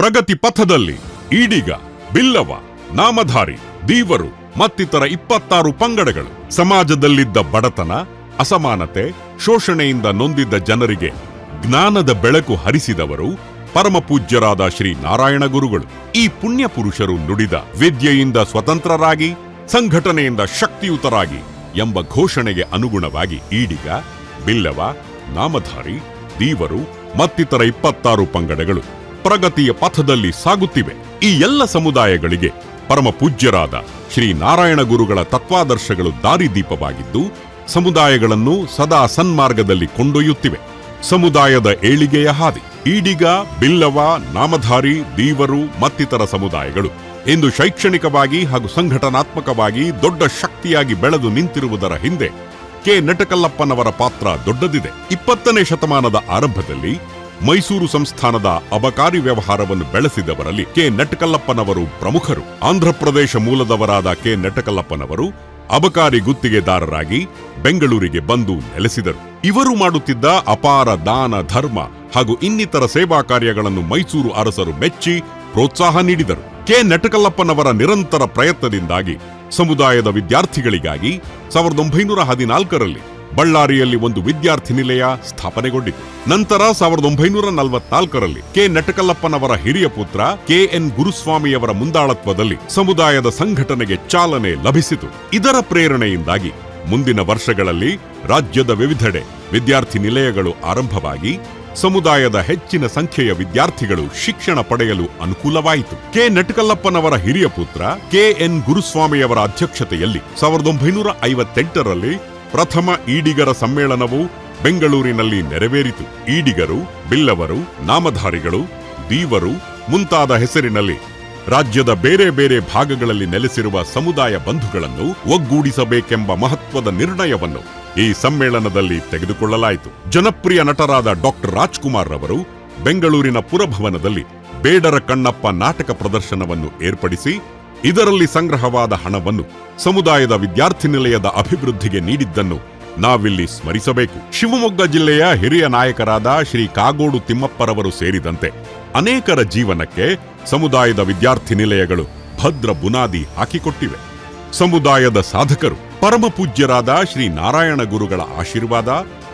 ಪ್ರಗತಿ ಪಥದಲ್ಲಿ ಈಡಿಗ, ಬಿಲ್ಲವ, ನಾಮಧಾರಿ, ದೀವರು ಮತ್ತಿತರ ಇಪ್ಪತ್ತಾರು ಪಂಗಡಗಳು. ಸಮಾಜದಲ್ಲಿದ್ದ ಬಡತನ, ಅಸಮಾನತೆ, ಶೋಷಣೆಯಿಂದ ನೊಂದಿದ್ದ ಜನರಿಗೆ ಜ್ಞಾನದ ಬೆಳಕು ಹರಿಸಿದವರು ಪರಮಪೂಜ್ಯರಾದ ಶ್ರೀ ನಾರಾಯಣ ಗುರುಗಳು. ಈ ಪುಣ್ಯ ಪುರುಷರು ನುಡಿದ ವಿದ್ಯೆಯಿಂದ ಸ್ವತಂತ್ರರಾಗಿ, ಸಂಘಟನೆಯಿಂದ ಶಕ್ತಿಯುತರಾಗಿ ಎಂಬ ಘೋಷಣೆಗೆ ಅನುಗುಣವಾಗಿ ಈಡಿಗ, ಬಿಲ್ಲವ, ನಾಮಧಾರಿ, ದೀವರು ಮತ್ತಿತರ ಇಪ್ಪತ್ತಾರು ಪಂಗಡಗಳು. ಪ್ರಗತಿಯ ಪಥದಲ್ಲಿ ಸಾಗುತ್ತಿವೆ. ಈ ಎಲ್ಲ ಸಮುದಾಯಗಳಿಗೆ ಪರಮ ಪೂಜ್ಯರಾದ ಶ್ರೀ ನಾರಾಯಣ ಗುರುಗಳ ತತ್ವಾದರ್ಶಗಳು ದಾರಿದೀಪವಾಗಿದ್ದು ಸಮುದಾಯಗಳನ್ನು ಸದಾ ಸನ್ಮಾರ್ಗದಲ್ಲಿ ಕೊಂಡೊಯ್ಯುತ್ತಿವೆ. ಸಮುದಾಯದ ಏಳಿಗೆಯ ಹಾದಿ, ಈಡಿಗ, ಬಿಲ್ಲವ, ನಾಮಧಾರಿ, ದೀವರು, ಮತ್ತಿತರ ಸಮುದಾಯಗಳು ಇಂದು ಶೈಕ್ಷಣಿಕವಾಗಿ ಹಾಗೂ ಸಂಘಟನಾತ್ಮಕವಾಗಿ ದೊಡ್ಡ ಶಕ್ತಿಯಾಗಿ ಬೆಳೆದು ನಿಂತಿರುವುದರ ಹಿಂದೆ ಕೆ. ನಟಕಲ್ಲಪ್ಪನವರ ಪಾತ್ರ ದೊಡ್ಡದಿದೆ. ಇಪ್ಪತ್ತನೇ ಶತಮಾನದ ಆರಂಭದಲ್ಲಿ ಮೈಸೂರು ಸಂಸ್ಥಾನದ ಅಬಕಾರಿ ವ್ಯವಹಾರವನ್ನು ಬೆಳೆಸಿದವರಲ್ಲಿ ಕೆ. ನಟಕಲ್ಲಪ್ಪನವರು ಪ್ರಮುಖರು. ಆಂಧ್ರಪ್ರದೇಶ ಮೂಲದವರಾದ ಕೆ. ನಟಕಲ್ಲಪ್ಪನವರು ಅಬಕಾರಿ ಗುತ್ತಿಗೆದಾರರಾಗಿ ಬೆಂಗಳೂರಿಗೆ ಬಂದು ನೆಲೆಸಿದರು. ಇವರು ಮಾಡುತ್ತಿದ್ದ ಅಪಾರ ದಾನ, ಧರ್ಮ ಹಾಗೂ ಇನ್ನಿತರ ಸೇವಾ ಕಾರ್ಯಗಳನ್ನು ಮೈಸೂರು ಅರಸರು ಮೆಚ್ಚಿ ಪ್ರೋತ್ಸಾಹ ನೀಡಿದರು. ಕೆ. ನಟಕಲ್ಲಪ್ಪನವರ ನಿರಂತರ ಪ್ರಯತ್ನದಿಂದಾಗಿ ಸಮುದಾಯದ ವಿದ್ಯಾರ್ಥಿಗಳಿಗಾಗಿ ಸಾವಿರದ ಒಂಬೈನೂರ ಹದಿನಾಲ್ಕರಲ್ಲಿ ಬಳ್ಳಾರಿಯಲ್ಲಿ ಒಂದು ವಿದ್ಯಾರ್ಥಿ ನಿಲಯ ಸ್ಥಾಪನೆಗೊಂಡಿತು ನಂತರ ಸಾವಿರದ ಒಂಬೈನೂರ ನಲವತ್ನಾಲ್ಕರಲ್ಲಿ ಕೆ. ನಟಕಲ್ಲಪ್ಪನವರ ಹಿರಿಯ ಪುತ್ರ ಕೆ. ಎನ್. ಗುರುಸ್ವಾಮಿಯವರ ಮುಂದಾಳತ್ವದಲ್ಲಿ ಸಮುದಾಯದ ಸಂಘಟನೆಗೆ ಚಾಲನೆ ಲಭಿಸಿತು. ಇದರ ಪ್ರೇರಣೆಯಿಂದಾಗಿ ಮುಂದಿನ ವರ್ಷಗಳಲ್ಲಿ ರಾಜ್ಯದ ವಿವಿಧೆಡೆ ವಿದ್ಯಾರ್ಥಿ ನಿಲಯಗಳು ಆರಂಭವಾಗಿ ಸಮುದಾಯದ ಹೆಚ್ಚಿನ ಸಂಖ್ಯೆಯ ವಿದ್ಯಾರ್ಥಿಗಳು ಶಿಕ್ಷಣ ಪಡೆಯಲು ಅನುಕೂಲವಾಯಿತು. ಕೆ. ನಟಕಲ್ಲಪ್ಪನವರ ಹಿರಿಯ ಪುತ್ರ ಕೆ. ಎನ್. ಗುರುಸ್ವಾಮಿಯವರ ಅಧ್ಯಕ್ಷತೆಯಲ್ಲಿ ಸಾವಿರದ ಒಂಬೈನೂರ ಐವತ್ತೆಂಟರಲ್ಲಿ ಪ್ರಥಮ ಈಡಿಗರ ಸಮ್ಮೇಳನವು ಬೆಂಗಳೂರಿನಲ್ಲಿ ನೆರವೇರಿತು. ಈಡಿಗರು, ಬಿಲ್ಲವರು, ನಾಮಧಾರಿಗಳು, ದೀವರು ಮುಂತಾದ ಹೆಸರಿನಲ್ಲಿ ರಾಜ್ಯದ ಬೇರೆ ಬೇರೆ ಭಾಗಗಳಲ್ಲಿ ನೆಲೆಸಿರುವ ಸಮುದಾಯ ಬಂಧುಗಳನ್ನು ಒಗ್ಗೂಡಿಸಬೇಕೆಂಬ ಮಹತ್ವದ ನಿರ್ಣಯವನ್ನು ಈ ಸಮ್ಮೇಳನದಲ್ಲಿ ತೆಗೆದುಕೊಳ್ಳಲಾಯಿತು. ಜನಪ್ರಿಯ ನಟರಾದ ಡಾಕ್ಟರ್ ರಾಜ್ಕುಮಾರ್ ರವರು ಬೆಂಗಳೂರಿನ ಪುರಭವನದಲ್ಲಿ ಬೇಡರ ಕಣ್ಣಪ್ಪ ನಾಟಕ ಪ್ರದರ್ಶನವನ್ನು ಏರ್ಪಡಿಸಿ ಇದರಲ್ಲಿ ಸಂಗ್ರಹವಾದ ಹಣವನ್ನು ಸಮುದಾಯದ ವಿದ್ಯಾರ್ಥಿ ನಿಲಯದ ಅಭಿವೃದ್ಧಿಗೆ ನೀಡಿದ್ದನ್ನು ನಾವಿಲ್ಲಿ ಸ್ಮರಿಸಬೇಕು. ಶಿವಮೊಗ್ಗ ಜಿಲ್ಲೆಯ ಹಿರಿಯ ನಾಯಕರಾದ ಶ್ರೀ ಕಾಗೋಡು ತಿಮ್ಮಪ್ಪರವರು ಸೇರಿದಂತೆ ಅನೇಕರ ಜೀವನಕ್ಕೆ ಸಮುದಾಯದ ವಿದ್ಯಾರ್ಥಿ ನಿಲಯಗಳು ಭದ್ರ ಬುನಾದಿ ಹಾಕಿಕೊಟ್ಟಿವೆ. ಸಮುದಾಯದ ಸಾಧಕರು ಪರಮಪೂಜ್ಯರಾದ ಶ್ರೀ ನಾರಾಯಣ ಗುರುಗಳ ಆಶೀರ್ವಾದ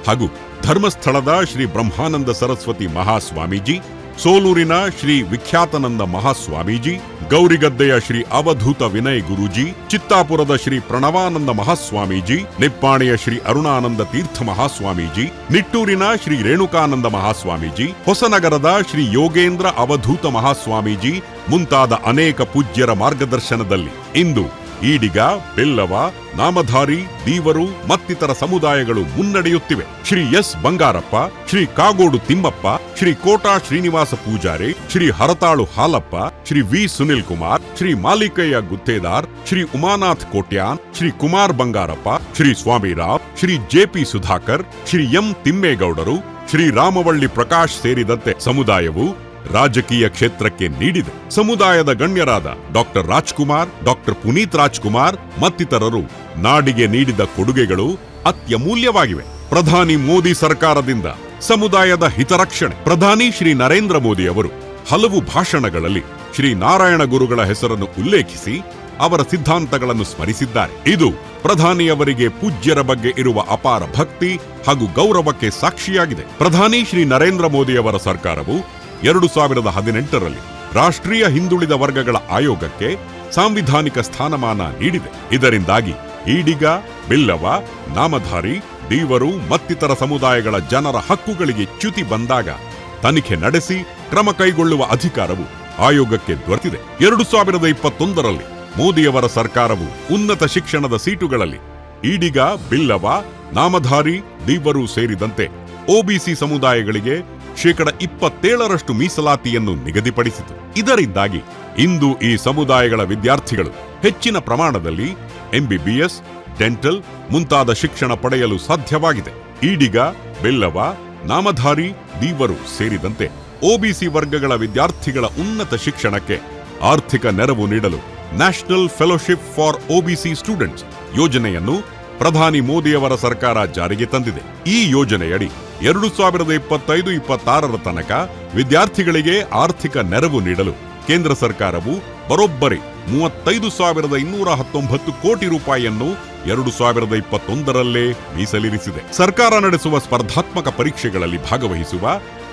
ಹಾಗೂ ಧರ್ಮಸ್ಥಳದ ಶ್ರೀ ಬ್ರಹ್ಮಾನಂದ ಸರಸ್ವತಿ ಮಹಾಸ್ವಾಮೀಜಿ ಸೋಲೂರಿನ ಶ್ರೀ ವಿಖ್ಯಾತನಂದ ಮಹಾಸ್ವಾಮೀಜಿ, ಗೌರಿಗದ್ದೆಯ ಶ್ರೀ ಅವಧೂತ ವಿನಯ್ ಗುರೂಜಿ, ಚಿತ್ತಾಪುರದ ಶ್ರೀ ಪ್ರಣವಾನಂದ ಮಹಾಸ್ವಾಮೀಜಿ, ನಿಪ್ಪಾಣಿಯ ಶ್ರೀ ಅರುಣಾನಂದ ತೀರ್ಥ ಮಹಾಸ್ವಾಮೀಜಿ, ನಿಟ್ಟೂರಿನ ಶ್ರೀ ರೇಣುಕಾನಂದ ಮಹಾಸ್ವಾಮೀಜಿ, ಹೊಸನಗರದ ಶ್ರೀ ಯೋಗೇಂದ್ರ ಅವಧೂತ ಮಹಾಸ್ವಾಮೀಜಿ ಮುಂತಾದ ಅನೇಕ ಪೂಜ್ಯರ ಮಾರ್ಗದರ್ಶನದಲ್ಲಿ ಇಂದು ಈಡಿಗ, ಬೆಲ್ಲವ, ನಾಮಧಾರಿ ದೀವರು ಮತ್ತಿತರ ಸಮುದಾಯಗಳು ಮುನ್ನಡೆಯುತ್ತಿವೆ. Shri S. Bangarappa, Shri Kagodu Thimmappa, Shri Kota Srinivasa Poojary, Shri Haratalu Halappa, Shri V. Sunil Kumar, Shri Malikayya Guttedar, Shri Umanath Kotian, Shri Kumar Bangarappa, Shri Swamirao Shri JP Sudhakar, Shri M ತಿಮ್ಮೇಗೌಡರು, Shri Ramavalli Prakash ಸೇರಿದಂತೆ ಸಮುದಾಯವು ರಾಜಕೀಯ ಕ್ಷೇತ್ರಕ್ಕೆ ನೀಡಿದೆ. ಸಮುದಾಯದ ಗಣ್ಯರಾದ doctor Rajkumar, doctor Puneeth Rajkumar ಮತ್ತಿತರರು ನಾಡಿಗೆ ನೀಡಿದ ಕೊಡುಗೆಗಳು ಅತ್ಯಮೂಲ್ಯವಾಗಿವೆ. ಪ್ರಧಾನಿ ಮೋದಿ ಸರ್ಕಾರದಿಂದ ಸಮುದಾಯದ ಹಿತರಕ್ಷಣೆ. ಪ್ರಧಾನಿ ಶ್ರೀ ನರೇಂದ್ರ ಮೋದಿ ಅವರು ಹಲವು ಭಾಷಣಗಳಲ್ಲಿ ಶ್ರೀ ನಾರಾಯಣ ಗುರುಗಳ ಹೆಸರನ್ನು ಉಲ್ಲೇಖಿಸಿ ಅವರ ಸಿದ್ಧಾಂತಗಳನ್ನು ಸ್ಮರಿಸಿದ್ದಾರೆ. ಇದು ಪ್ರಧಾನಿಯವರಿಗೆ ಪೂಜ್ಯರ ಬಗ್ಗೆ ಇರುವ ಅಪಾರ ಭಕ್ತಿ ಹಾಗೂ ಗೌರವಕ್ಕೆ ಸಾಕ್ಷಿಯಾಗಿದೆ. ಪ್ರಧಾನಿ ಶ್ರೀ ನರೇಂದ್ರ ಮೋದಿಯವರ ಸರ್ಕಾರವು ಎರಡು ಸಾವಿರದ ಹದಿನೆಂಟರಲ್ಲಿ ರಾಷ್ಟ್ರೀಯ ಹಿಂದುಳಿದ ವರ್ಗಗಳ ಆಯೋಗಕ್ಕೆ ಸಾಂವಿಧಾನಿಕ ಸ್ಥಾನಮಾನ ನೀಡಿದೆ. ಇದರಿಂದಾಗಿ ಈಡಿಗ, ಬಿಲ್ಲವ, ನಾಮಧಾರಿ, ದೀವರು ಮತ್ತಿತರ ಸಮುದಾಯಗಳ ಜನರ ಹಕ್ಕುಗಳಿಗೆ ಚ್ಯುತಿ ಬಂದಾಗ ತನಿಖೆ ನಡೆಸಿ ಕ್ರಮ ಕೈಗೊಳ್ಳುವ ಅಧಿಕಾರವು ಆಯೋಗಕ್ಕೆ ದೊರೆತಿದೆ. ಎರಡು ಸಾವಿರದ ಇಪ್ಪತ್ತೊಂದರಲ್ಲಿ ಮೋದಿಯವರ ಸರ್ಕಾರವು ಉನ್ನತ ಶಿಕ್ಷಣದ ಸೀಟುಗಳಲ್ಲಿ ಈಡಿಗ, ಬಿಲ್ಲವ, ನಾಮಧಾರಿ, ದೀವರು ಸೇರಿದಂತೆ ಒಬಿಸಿ ಸಮುದಾಯಗಳಿಗೆ ಶೇಕಡ ಇಪ್ಪತ್ತೇಳರಷ್ಟು ಮೀಸಲಾತಿಯನ್ನು ನಿಗದಿಪಡಿಸಿತು. ಇದರಿಂದಾಗಿ ಇಂದು ಈ ಸಮುದಾಯಗಳ ವಿದ್ಯಾರ್ಥಿಗಳು ಹೆಚ್ಚಿನ ಪ್ರಮಾಣದಲ್ಲಿ ಎಂಬಿಬಿಎಸ್ ಡೆಂಟಲ್ ಮುಂತಾದ ಶಿಕ್ಷಣ ಪಡೆಯಲು ಸಾಧ್ಯವಾಗಿದೆ. ಈಡಿಗ, ಬೆಲ್ಲವ, ನಾಮಧಾರಿ, ದೀವರು ಸೇರಿದಂತೆ ಒಬಿಸಿ ವರ್ಗಗಳ ವಿದ್ಯಾರ್ಥಿಗಳ ಉನ್ನತ ಶಿಕ್ಷಣಕ್ಕೆ ಆರ್ಥಿಕ ನೆರವು ನೀಡಲು national fellowship for OBC students ಯೋಜನೆಯನ್ನು ಪ್ರಧಾನಿ ಮೋದಿಯವರ ಸರ್ಕಾರ ಜಾರಿಗೆ ತಂದಿದೆ. ಈ ಯೋಜನೆಯಡಿ ಎರಡು ಸಾವಿರದ ಇಪ್ಪತ್ತೈದು, ಇಪ್ಪತ್ತಾರರ ತನಕ ವಿದ್ಯಾರ್ಥಿಗಳಿಗೆ ಆರ್ಥಿಕ ನೆರವು ನೀಡಲು ಕೇಂದ್ರ ಸರ್ಕಾರವು ಬರೋಬ್ಬರಿ ಮೂವತ್ತೈದು ಸಾವಿರದ ಇನ್ನೂರ ಹತ್ತೊಂಬತ್ತು ಕೋಟಿ ರೂಪಾಯಿಯನ್ನು ಎರಡು ಸಾವಿರದ ಇಪ್ಪತ್ತೊಂದರಲ್ಲೇ ಮೀಸಲಿರಿಸಿದೆ. ಸರ್ಕಾರ ನಡೆಸುವ ಸ್ಪರ್ಧಾತ್ಮಕ ಪರೀಕ್ಷೆಗಳಲ್ಲಿ ಭಾಗವಹಿಸುವ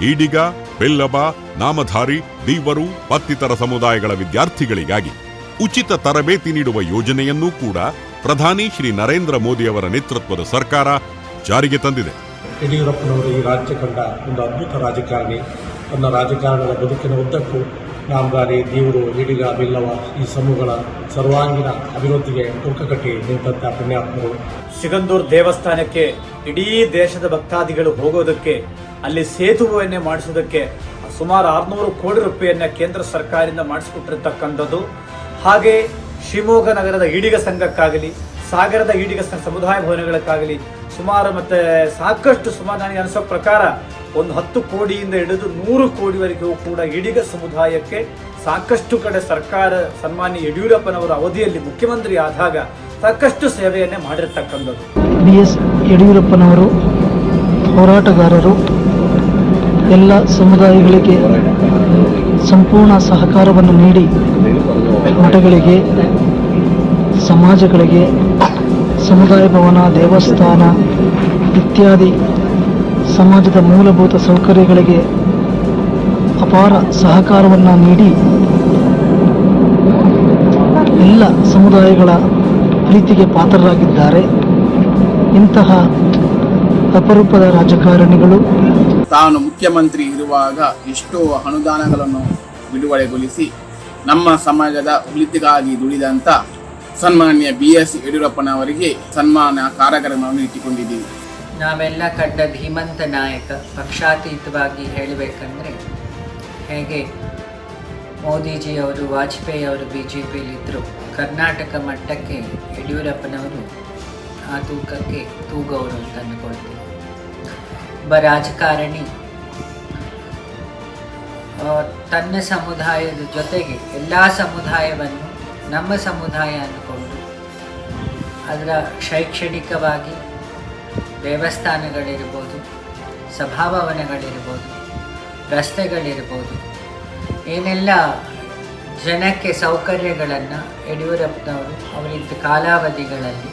ಈಡಿಗ ಬೆಲ್ಲಬ ನಾಮಧಾರಿ, ದೀವರು, ಮತ್ತಿತರ ಸಮುದಾಯಗಳ ವಿದ್ಯಾರ್ಥಿಗಳಿಗಾಗಿ ಉಚಿತ ತರಬೇತಿ ನೀಡುವ ಯೋಜನೆಯನ್ನೂ ಕೂಡ ಪ್ರಧಾನಿ ಶ್ರೀ ನರೇಂದ್ರ ಮೋದಿಯವರ ನೇತೃತ್ವದ ಸರ್ಕಾರ ಜಾರಿಗೆ ತಂದಿದೆ. ಯಡಿಯೂರಪ್ಪನವರು ಈ ರಾಜ್ಯ ಕಂಡ ಒಂದು ಅದ್ಭುತ ರಾಜಕಾರಣಿ. ತನ್ನ ರಾಜಕಾರಣದ ಬದುಕಿನ ಉದ್ದಕ್ಕೂ ಕಾಮಗಾರಿ ದೇವರು ಈಡಿಗ ಬಿಲ್ಲವ ಈ ಸಮೂಹಗಳ ಸರ್ವಾಂಗೀಣ ಅಭಿವೃದ್ಧಿಗೆ ಕಟ್ಟಿ ನಿಂತಹ ಪುಣ್ಯಾತ್ಮರು. ಸಿಗಂದೂರು ದೇವಸ್ಥಾನಕ್ಕೆ ಇಡೀ ದೇಶದ ಭಕ್ತಾದಿಗಳು ಹೋಗೋದಕ್ಕೆ, ಅಲ್ಲಿ ಸೇತುವೆಯನ್ನೇ ಮಾಡಿಸೋದಕ್ಕೆ ಸುಮಾರು ಆರುನೂರು ಕೋಟಿ ರೂಪಾಯಿಯನ್ನ ಕೇಂದ್ರ ಸರ್ಕಾರದಿಂದ ಮಾಡಿಸಿಕೊಟ್ಟಿರ್ತಕ್ಕಂಥದ್ದು. ಹಾಗೆ ಶಿವಮೊಗ್ಗ ನಗರದ ಈಡಿಗ ಸಂಘಕ್ಕಾಗಲಿ, ಸಾಗರದ ಈಡಿಗ ಸಮುದಾಯ ಭವನಗಳಕ್ಕಾಗಲಿ ಸುಮಾರು ಮತ್ತೆ ಸಾಕಷ್ಟು ಸುಮಾರು ನನಗೆ ಅನಿಸೋ ಪ್ರಕಾರ ಒಂದು ಹತ್ತು ಕೋಟಿಯಿಂದ ಹಿಡಿದು ನೂರು ಕೋಟಿವರೆಗೂ ಕೂಡ ಇಡೀಗ ಸಮುದಾಯಕ್ಕೆ ಸಾಕಷ್ಟು ಕಡೆ ಸರ್ಕಾರ ಸನ್ಮಾನ್ಯ ಯಡಿಯೂರಪ್ಪನವರ ಅವಧಿಯಲ್ಲಿ ಮುಖ್ಯಮಂತ್ರಿ ಆದಾಗ ಸಾಕಷ್ಟು ಸೇವೆಯನ್ನೇ ಮಾಡಿರ್ತಕ್ಕಂಥದ್ದು. ಬಿ ಎಸ್ ಯಡಿಯೂರಪ್ಪನವರು, ಹೋರಾಟಗಾರರು, ಎಲ್ಲ ಸಮುದಾಯಗಳಿಗೆ ಸಂಪೂರ್ಣ ಸಹಕಾರವನ್ನು ನೀಡಿ ಮಠಗಳಿಗೆ, ಸಮಾಜಗಳಿಗೆ ಸಮುದಾಯ ಭವನ, ದೇವಸ್ಥಾನ ಇತ್ಯಾದಿ ಸಮಾಜದ ಮೂಲಭೂತ ಸೌಕರ್ಯಗಳಿಗೆ ಅಪಾರ ಸಹಕಾರವನ್ನು ನೀಡಿ ಎಲ್ಲ ಸಮುದಾಯಗಳ ಪ್ರೀತಿಗೆ ಪಾತ್ರರಾಗಿದ್ದಾರೆ. ಇಂತಹ ಅಪರೂಪದ ರಾಜಕಾರಣಿಗಳು ತಾನು ಮುಖ್ಯಮಂತ್ರಿ ಇರುವಾಗ ಎಷ್ಟೋ ಅನುದಾನಗಳನ್ನು ಬಿಡುಗಡೆಗೊಳಿಸಿ ನಮ್ಮ ಸಮಾಜದ ಒಳಿತಿಗಾಗಿ ದುಡಿದಂಥ ಸನ್ಮಾನ್ಯ ಬಿ ಎಸ್ ಯಡಿಯೂರಪ್ಪನವರಿಗೆ ಸನ್ಮಾನ ಕಾರ್ಯಕ್ರಮವನ್ನು ಇಟ್ಟುಕೊಂಡಿದ್ದೀವಿ. ನಾವೆಲ್ಲ ಕಂಡ ಧೀಮಂತ ನಾಯಕ ಪಕ್ಷಾತೀತವಾಗಿ ಹೇಳಬೇಕಂದ್ರೆ ಹೇಗೆ ಮೋದಿಜಿಯವರು ವಾಜಪೇಯಿ ಅವರು ಬಿ ಜೆ ಪಿಯಲ್ಲಿದ್ದರು ಕರ್ನಾಟಕ ಮಟ್ಟಕ್ಕೆ ಯಡಿಯೂರಪ್ಪನವರು ಆ ತೂಕಕ್ಕೆ ತೂಗವರು ಅಂತ ಅಂದ್ಕೊಳ್ತೀವಿ. ಒಬ್ಬ ರಾಜಕಾರಣಿ ತನ್ನ ಸಮುದಾಯದ ಜೊತೆಗೆ ಎಲ್ಲ ಸಮುದಾಯವನ್ನು ನಮ್ಮ ಸಮುದಾಯ ಅದರ ಶೈಕ್ಷಣಿಕವಾಗಿ ದೇವಸ್ಥಾನಗಳಿರ್ಬೋದು, ಸಭಾಭವನಗಳಿರ್ಬೋದು, ರಸ್ತೆಗಳಿರ್ಬೋದು, ಏನೆಲ್ಲ ಜನಕ್ಕೆ ಸೌಕರ್ಯಗಳನ್ನು ಯಡಿಯೂರಪ್ಪನವರು ಅವರಿದ್ದ ಕಾಲಾವಧಿಗಳಲ್ಲಿ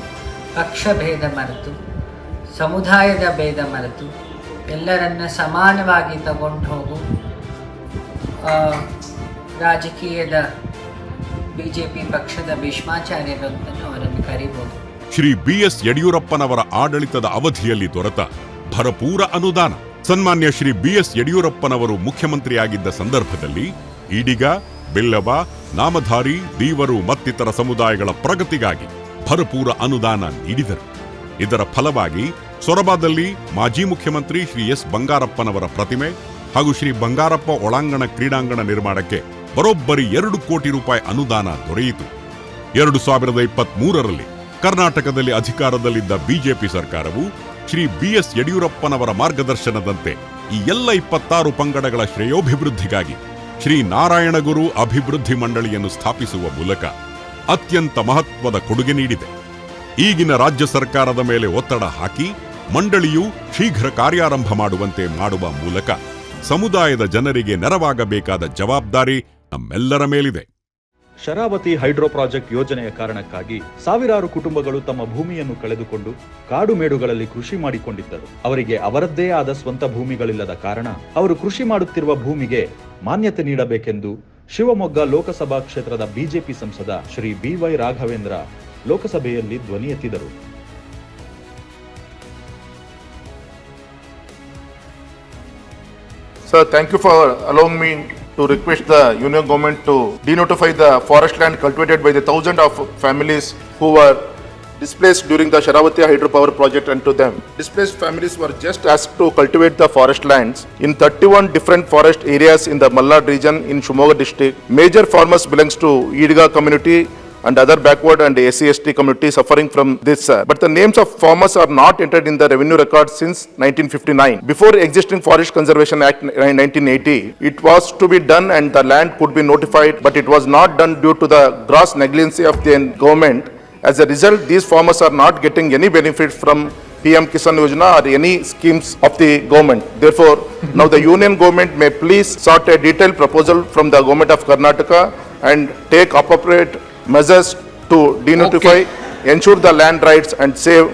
ಪಕ್ಷ ಭೇದ ಮರೆತು, ಸಮುದಾಯದ ಭೇದ ಮರೆತು ಎಲ್ಲರನ್ನ ಸಮಾನವಾಗಿ ತಗೊಂಡು ಹೋಗು ರಾಜಕೀಯದ ಬಿ ಜೆ ಪಿ ಪಕ್ಷದ ಭೀಷ್ಮಾಚಾರ್ಯರು ಅಂತಲೂ ಅವರನ್ನು ಕರಿಬೋದು. ಶ್ರೀ ಬಿ ಎಸ್ ಯಡಿಯೂರಪ್ಪನವರ ಆಡಳಿತದ ಅವಧಿಯಲ್ಲಿ ದೊರೆತ ಭರಪೂರ ಅನುದಾನ. ಸನ್ಮಾನ್ಯ ಶ್ರೀ ಬಿಎಸ್ ಯಡಿಯೂರಪ್ಪನವರು ಮುಖ್ಯಮಂತ್ರಿಯಾಗಿದ್ದ ಸಂದರ್ಭದಲ್ಲಿ ಈಡಿಗ, ಬಿಲ್ಲವ, ನಾಮಧಾರಿ, ದೀವರು ಮತ್ತಿತರ ಸಮುದಾಯಗಳ ಪ್ರಗತಿಗಾಗಿ ಭರಪೂರ ಅನುದಾನ ನೀಡಿದರು. ಇದರ ಫಲವಾಗಿ ಸೊರಬಾದಲ್ಲಿ ಮಾಜಿ ಮುಖ್ಯಮಂತ್ರಿ ಶ್ರೀ ಎಸ್. ಬಂಗಾರಪ್ಪನವರ ಪ್ರತಿಮೆ ಹಾಗೂ ಶ್ರೀ ಬಂಗಾರಪ್ಪ ಒಳಾಂಗಣ ಕ್ರೀಡಾಂಗಣ ನಿರ್ಮಾಣಕ್ಕೆ ಬರೋಬ್ಬರಿ ಎರಡು ಕೋಟಿ ರೂಪಾಯಿ ಅನುದಾನ ದೊರೆಯಿತು. ಎರಡು ಸಾವಿರದ ಇಪ್ಪತ್ತ್ ಮೂರರಲ್ಲಿ ಕರ್ನಾಟಕದಲ್ಲಿ ಅಧಿಕಾರದಲ್ಲಿದ್ದ ಬಿಜೆಪಿ ಸರ್ಕಾರವು ಶ್ರೀ ಬಿ ಎಸ್ ಯಡಿಯೂರಪ್ಪನವರ ಮಾರ್ಗದರ್ಶನದಂತೆ ಈ ಎಲ್ಲ ಇಪ್ಪತ್ತಾರು ಪಂಗಡಗಳ ಶ್ರೇಯೋಭಿವೃದ್ಧಿಗಾಗಿ ಶ್ರೀ ನಾರಾಯಣಗುರು ಅಭಿವೃದ್ಧಿ ಮಂಡಳಿಯನ್ನು ಸ್ಥಾಪಿಸುವ ಮೂಲಕ ಅತ್ಯಂತ ಮಹತ್ವದ ಕೊಡುಗೆ ನೀಡಿದೆ. ಈಗಿನ ರಾಜ್ಯ ಸರ್ಕಾರದ ಮೇಲೆ ಒತ್ತಡ ಹಾಕಿ ಮಂಡಳಿಯು ಶೀಘ್ರ ಕಾರ್ಯಾರಂಭ ಮಾಡುವಂತೆ ಮಾಡುವ ಮೂಲಕ ಸಮುದಾಯದ ಜನರಿಗೆ ನೆರವಾಗಬೇಕಾದ ಜವಾಬ್ದಾರಿ ನಮ್ಮೆಲ್ಲರ ಮೇಲಿದೆ. ಶರಾವತಿ ಹೈಡ್ರೋ ಪ್ರಾಜೆಕ್ಟ್ ಯೋಜನೆಯ ಕಾರಣಕ್ಕಾಗಿ ಸಾವಿರಾರು ಕುಟುಂಬಗಳು ತಮ್ಮ ಭೂಮಿಯನ್ನು ಕಳೆದುಕೊಂಡು ಕಾಡು ಮೇಡುಗಳಲ್ಲಿ ಕೃಷಿ ಮಾಡಿಕೊಂಡಿದ್ದರು. ಅವರಿಗೆ ಅವರದ್ದೇ ಆದ ಸ್ವಂತ ಭೂಮಿಗಳಿಲ್ಲದ ಕಾರಣ ಅವರು ಕೃಷಿ ಮಾಡುತ್ತಿರುವ ಭೂಮಿಗೆ ಮಾನ್ಯತೆ ನೀಡಬೇಕೆಂದು ಶಿವಮೊಗ್ಗ ಲೋಕಸಭಾ ಕ್ಷೇತ್ರದ ಬಿಜೆಪಿ ಸಂಸದ ಶ್ರೀ ಬಿವೈ ರಾಘವೇಂದ್ರ ಲೋಕಸಭೆಯಲ್ಲಿ ಧ್ವನಿ ಎತ್ತಿದರು. Sir thank you for allowing me to request the union government to denotify the forest land cultivated by the thousands of families who were displaced during the Sharavati hydropower project and to them. Displaced families were just asked to cultivate the forest lands in 31 different forest areas in the Malnad region in Shumoga district. Major farmers belongs to Idiga community and other backward and SC/ST community suffering from this. uh, But the names of farmers are not entered in the revenue record since 1959. Before existing Forest Conservation Act 1980, it was to be done and the land could be notified, but it was not done due to the gross negligence of the government. As a result, these farmers are not getting any benefit from PM Kisan Yojana or any schemes of the government. Therefore, now the union government may please sort a detailed proposal from the government of Karnataka and take appropriate measures to denotify, ensure the land rights and save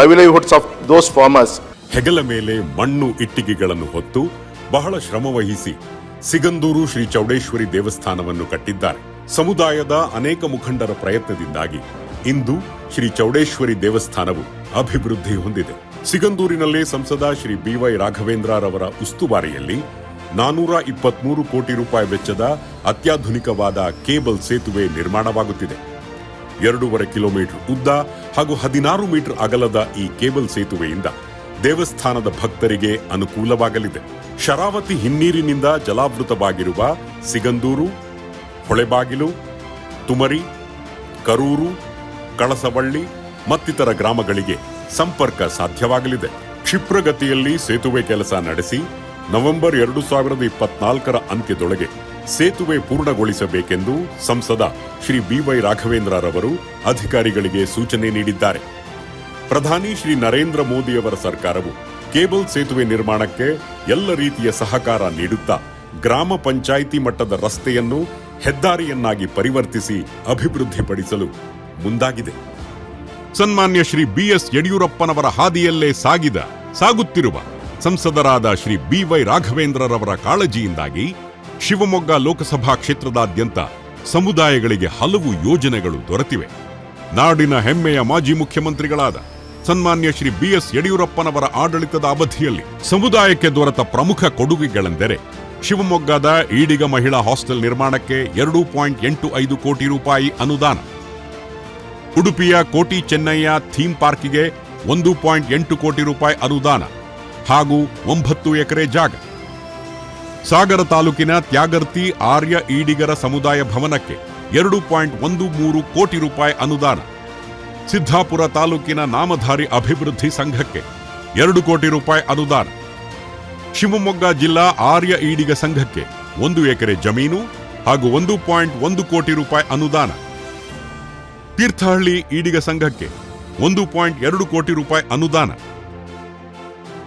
livelihoods of those farmers. ಹೆಗಲ ಮೇಲೆ ಮಣ್ಣು ಇಟ್ಟಿಗೆಗಳನ್ನು ಹೊತ್ತು ಬಹಳ ಶ್ರಮವಹಿಸಿ ಸಿಗಂದೂರು ಶ್ರೀ ಚೌಡೇಶ್ವರಿ ದೇವಸ್ಥಾನವನ್ನು ಕಟ್ಟಿದ್ದಾರೆ. ಸಮುದಾಯದ ಅನೇಕ ಮುಖಂಡರ ಪ್ರಯತ್ನದಿಂದಾಗಿ ಇಂದು ಶ್ರೀ ಚೌಡೇಶ್ವರಿ ದೇವಸ್ಥಾನವು ಅಭಿವೃದ್ಧಿ ಹೊಂದಿದೆ. ಸಿಗಂದೂರಿನಲ್ಲೇ ಸಂಸದ ಶ್ರೀ ಬಿವೈ ರಾಘವೇಂದ್ರರವರ ಉಸ್ತುವಾರಿಯಲ್ಲಿ ನಾನೂರ ಇಪ್ಪತ್ಮೂರು ಕೋಟಿ ರೂಪಾಯಿ ವೆಚ್ಚದ ಅತ್ಯಾಧುನಿಕವಾದ ಕೇಬಲ್ ಸೇತುವೆ ನಿರ್ಮಾಣವಾಗುತ್ತಿದೆ. ಎರಡೂವರೆ ಕಿಲೋಮೀಟರ್ ಉದ್ದ ಹಾಗೂ ಹದಿನಾರು ಮೀಟರ್ ಅಗಲದ ಈ ಕೇಬಲ್ ಸೇತುವೆಯಿಂದ ದೇವಸ್ಥಾನದ ಭಕ್ತರಿಗೆ ಅನುಕೂಲವಾಗಲಿದೆ. ಶರಾವತಿ ಹಿನ್ನೀರಿನಿಂದ ಜಲಾವೃತವಾಗಿರುವ ಸಿಗಂದೂರು, ಹೊಳೆಬಾಗಿಲು, ತುಮರಿ, ಕರೂರು, ಕಳಸವಳ್ಳಿ ಮತ್ತಿತರ ಗ್ರಾಮಗಳಿಗೆ ಸಂಪರ್ಕ ಸಾಧ್ಯವಾಗಲಿದೆ. ಕ್ಷಿಪ್ರಗತಿಯಲ್ಲಿ ಸೇತುವೆ ಕೆಲಸ ನಡೆಸಿ ನವೆಂಬರ್ ಎರಡು ಸಾವಿರದ ಇಪ್ಪತ್ನಾಲ್ಕರ ಅಂತ್ಯದೊಳಗೆ ಸೇತುವೆ ಪೂರ್ಣಗೊಳಿಸಬೇಕೆಂದು ಸಂಸದ ಶ್ರೀ ಬಿವೈ ರಾಘವೇಂದ್ರರವರು ಅಧಿಕಾರಿಗಳಿಗೆ ಸೂಚನೆ ನೀಡಿದ್ದಾರೆ. ಪ್ರಧಾನಿ ಶ್ರೀ ನರೇಂದ್ರ ಮೋದಿಯವರ ಸರ್ಕಾರವು ಕೇಬಲ್ ಸೇತುವೆ ನಿರ್ಮಾಣಕ್ಕೆ ಎಲ್ಲ ರೀತಿಯ ಸಹಕಾರ ನೀಡುತ್ತಾ ಗ್ರಾಮ ಪಂಚಾಯಿತಿ ಮಟ್ಟದ ರಸ್ತೆಯನ್ನು ಹೆದ್ದಾರಿಯನ್ನಾಗಿ ಪರಿವರ್ತಿಸಿ ಅಭಿವೃದ್ಧಿಪಡಿಸಲು ಮುಂದಾಗಿದೆ. ಸನ್ಮಾನ್ಯ ಶ್ರೀ ಬಿಎಸ್ ಯಡಿಯೂರಪ್ಪನವರ ಹಾದಿಯಲ್ಲೇ ಸಾಗಿದ, ಸಾಗುತ್ತಿರುವ ಸಂಸದರಾದ ಶ್ರೀ ಬಿವೈ ರಾಘವೇಂದ್ರರವರ ಕಾಳಜಿಯಿಂದಾಗಿ ಶಿವಮೊಗ್ಗ ಲೋಕಸಭಾ ಕ್ಷೇತ್ರದಾದ್ಯಂತ ಸಮುದಾಯಗಳಿಗೆ ಹಲವು ಯೋಜನೆಗಳು ದೊರೆತಿವೆ. ನಾಡಿನ ಹೆಮ್ಮೆಯ ಮಾಜಿ ಮುಖ್ಯಮಂತ್ರಿಗಳಾದ ಸನ್ಮಾನ್ಯ ಶ್ರೀ ಬಿ ಎಸ್ ಯಡಿಯೂರಪ್ಪನವರ ಆಡಳಿತದ ಅವಧಿಯಲ್ಲಿ ಸಮುದಾಯಕ್ಕೆ ದೊರೆತ ಪ್ರಮುಖ ಕೊಡುಗೆಗಳೆಂದರೆ ಶಿವಮೊಗ್ಗದ ಈಡಿಗ ಮಹಿಳಾ ಹಾಸ್ಟೆಲ್ ನಿರ್ಮಾಣಕ್ಕೆ ಎರಡು ಪಾಯಿಂಟ್ ಎಂಟು ಐದು ಕೋಟಿ ರೂಪಾಯಿ ಅನುದಾನ. ಉಡುಪಿಯ ಕೋಟಿ ಚೆನ್ನಯ್ಯ ಥೀಮ್ ಪಾರ್ಕಿಗೆ ಒಂದು ಪಾಯಿಂಟ್ ಎಂಟು ಕೋಟಿ ರೂಪಾಯಿ ಅನುದಾನ. ಹಾಗೂ ಒಂಬತ್ತು ಎಕರೆ ಜಾಗ. ಸಾಗರ ತಾಲೂಕಿನ ತ್ಯಾಗರ್ತಿ ಆರ್ಯ ಈಡಿಗರ ಸಮುದಾಯ ಭವನಕ್ಕೆ ಎರಡು ಪಾಯಿಂಟ್ ಒಂದು ಮೂರು ಕೋಟಿ ರೂಪಾಯಿ ಅನುದಾನ. ಸಿದ್ದಾಪುರ ತಾಲೂಕಿನ ನಾಮಧಾರಿ ಅಭಿವೃದ್ಧಿ ಸಂಘಕ್ಕೆ ಎರಡು ಕೋಟಿ ರೂಪಾಯಿ ಅನುದಾನ. ಶಿವಮೊಗ್ಗ ಜಿಲ್ಲಾ ಆರ್ಯ ಈಡಿಗ ಸಂಘಕ್ಕೆ ಒಂದು ಎಕರೆ ಜಮೀನು ಹಾಗೂ ಒಂದು ಪಾಯಿಂಟ್ ಒಂದು ಕೋಟಿ ರೂಪಾಯಿ ಅನುದಾನ. ತೀರ್ಥಹಳ್ಳಿ ಈಡಿಗ ಸಂಘಕ್ಕೆ ಒಂದು ಪಾಯಿಂಟ್ ಎರಡು ಕೋಟಿ ರೂಪಾಯಿ ಅನುದಾನ.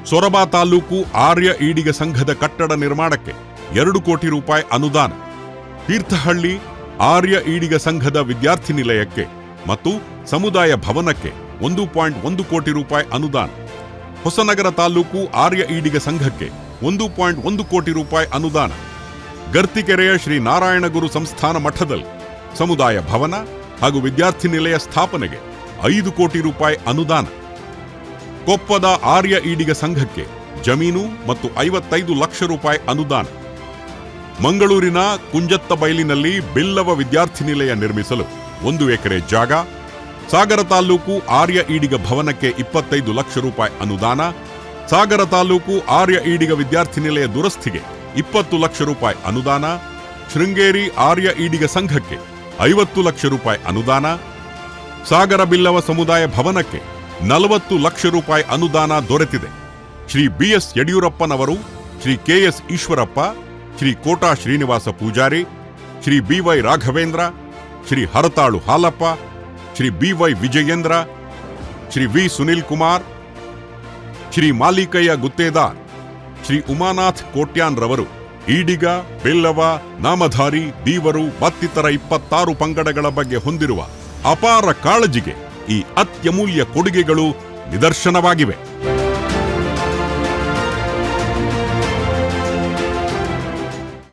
ಸೊರಬ ತಾಲೂಕು ಆರ್ಯ ಈಡಿಗ ಸಂಘದ ಕಟ್ಟಡ ನಿರ್ಮಾಣಕ್ಕೆ ಎರಡು ಕೋಟಿ ರೂಪಾಯಿ ಅನುದಾನ. ತೀರ್ಥಹಳ್ಳಿ ಆರ್ಯ ಈಡಿಗ ಸಂಘದ ವಿದ್ಯಾರ್ಥಿ ನಿಲಯಕ್ಕೆ ಮತ್ತು ಸಮುದಾಯ ಭವನಕ್ಕೆ ಒಂದು ಪಾಯಿಂಟ್ ಒಂದು ಕೋಟಿ ರೂಪಾಯಿ ಅನುದಾನ. ಹೊಸನಗರ ತಾಲೂಕು ಆರ್ಯ ಈಡಿಗ ಸಂಘಕ್ಕೆ ಒಂದು ಪಾಯಿಂಟ್ ಒಂದು ಕೋಟಿ ರೂಪಾಯಿ ಅನುದಾನ. ಗರ್ತಿಕೆರೆಯ ಶ್ರೀ ನಾರಾಯಣಗುರು ಸಂಸ್ಥಾನ ಮಠದಲ್ಲಿ ಸಮುದಾಯ ಭವನ ಹಾಗೂ ವಿದ್ಯಾರ್ಥಿ ನಿಲಯ ಸ್ಥಾಪನೆಗೆ ಐದು ಕೋಟಿ ರೂಪಾಯಿ ಅನುದಾನ. ಕೊಪ್ಪದ ಆರ್ಯ ಈಡಿಗ ಸಂಘಕ್ಕೆ ಜಮೀನು ಮತ್ತು ಐವತ್ತೈದು ಲಕ್ಷ ರೂಪಾಯಿ ಅನುದಾನ. ಮಂಗಳೂರಿನ ಕುಂಜತ್ತ ಬಯಲಿನಲ್ಲಿ ಬಿಲ್ಲವ ವಿದ್ಯಾರ್ಥಿ ನಿಲಯ ನಿರ್ಮಿಸಲು ಒಂದು ಎಕರೆ ಜಾಗ, ಸಾಗರ ತಾಲೂಕು ಆರ್ಯ ಈಡಿಗ ಭವನಕ್ಕೆ ಇಪ್ಪತ್ತೈದು ಲಕ್ಷ ರೂಪಾಯಿ ಅನುದಾನ, ಸಾಗರ ತಾಲೂಕು ಆರ್ಯ ಈಡಿಗ ವಿದ್ಯಾರ್ಥಿ ನಿಲಯ ದುರಸ್ತಿಗೆ ಇಪ್ಪತ್ತು ಲಕ್ಷ ರೂಪಾಯಿ ಅನುದಾನ, ಶೃಂಗೇರಿ ಆರ್ಯ ಈಡಿಗ ಸಂಘಕ್ಕೆ ಐವತ್ತು ಲಕ್ಷ ರೂಪಾಯಿ ಅನುದಾನ, ಸಾಗರ ಬಿಲ್ಲವ ಸಮುದಾಯ ಭವನಕ್ಕೆ ನಲವತ್ತು ಲಕ್ಷ ರೂಪಾಯಿ ಅನುದಾನ ದೊರೆತಿದೆ. ಶ್ರೀ ಬಿಎಸ್ ಯಡಿಯೂರಪ್ಪನವರು, Shri KS Eshwarappa, Shri Kota Srinivasa Poojary, Shri BY Raghavendra, Shri Haratalu Halappa, Shri BY Vijayendra, Shri V Sunil Kumar, Shri Malikayya Guttedar, Shri Umanath Kotian ರವರು ಈಡಿಗ, ಬೆಲ್ಲವ, ನಾಮಧಾರಿ ದೀವರು ಮತ್ತಿತರ ಇಪ್ಪತ್ತಾರು ಪಂಗಡಗಳ ಬಗ್ಗೆ ಹೊಂದಿರುವ ಅಪಾರ ಕಾಳಜಿಗೆ ಈ ಅತ್ಯಮೂಲ್ಯ ಕೊಡುಗೆಗಳು ನಿದರ್ಶನವಾಗಿವೆ.